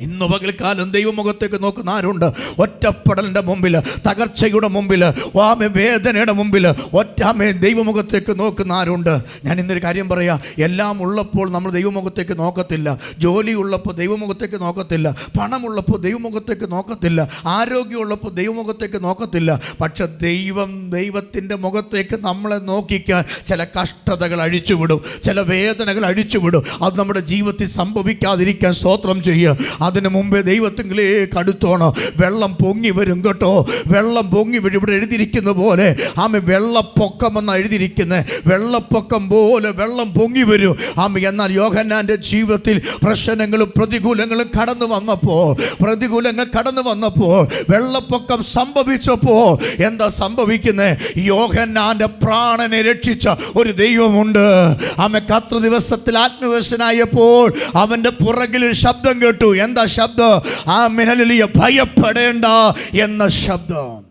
ഇന്ന് പകൽക്കാലം ദൈവമുഖത്തേക്ക് നോക്കുന്ന ആരുണ്ട്? ഒറ്റപ്പെടലിന്റെ മുമ്പിൽ തകർച്ചയുടെ മുമ്പിൽ ആമേ വേദനയുടെ മുമ്പിൽ ഒറ്റാമേ ദൈവമുഖത്തേക്ക് നോക്കുന്ന ആരുണ്ട്? ഞാൻ ഇന്നൊരു കാര്യം പറയാം എല്ലാം ഉള്ളപ്പോൾ നമ്മൾ ദൈവമുഖത്തേക്ക് നോക്കത്തില്ല. ജോലി ഉള്ളപ്പോൾ ദൈവമുഖത്തേക്ക് നോക്കത്തില്ല. പണമുള്ളപ്പോൾ ദൈവമുഖത്തേക്ക് നോക്കത്തില്ല. ആരോഗ്യമുള്ളപ്പോൾ ദൈവമുഖത്തേക്ക് നോക്കത്തില്ല. പക്ഷെ ദൈവം ദൈവത്തിന്റെ മുഖത്തേക്ക് നമ്മളെ നോക്കിക്കാൻ ചില കഷ്ടതകൾ അഴിച്ചുവിടും. ചില വേദനകൾ അഴിച്ചുവിടും. അത് നമ്മുടെ ജീവിതത്തിൽ സംഭവിക്കാതിരിക്കാൻ സ്തോത്രം ചെയ്യുക. അതിന് മുമ്പേ ദൈവത്തെങ്കിലേ അടുത്തോണം വെള്ളം പൊങ്ങി വരും കേട്ടോ. വെള്ളം പൊങ്ങി വരും. ഇവിടെ എഴുതിയിരിക്കുന്ന പോലെ ആമ വെള്ളപ്പൊക്കം എന്ന് എഴുതിയിരിക്കുന്നത് വെള്ളപ്പൊക്കം പോലെ വെള്ളം പൊങ്ങി വരും. ആമ എന്നാൽ യോഹന്നാന്റെ ജീവിതത്തിൽ പ്രശ്നങ്ങളും പ്രതികൂലങ്ങളും കടന്നു വന്നപ്പോൾ പ്രതികൂലങ്ങൾ കടന്നു വന്നപ്പോൾ വെള്ളപ്പൊക്കം സംഭവിച്ചപ്പോൾ എന്താ സംഭവിക്കുന്നത് യോഹന്നാന്റെ പ്രാണനെ രക്ഷിച്ച ഒരു ദൈവമുണ്ട്. ആമ കത്ര ദിവസത്തിൽ ആത്മവശനായപ്പോൾ അവന്റെ പുറകിൽ ഒരു ശബ്ദം കേട്ടു. എന്താ ശബ്ദം. ആ മിനലിയ ഭയപ്പെടേണ്ട എന്ന ശബ്ദം.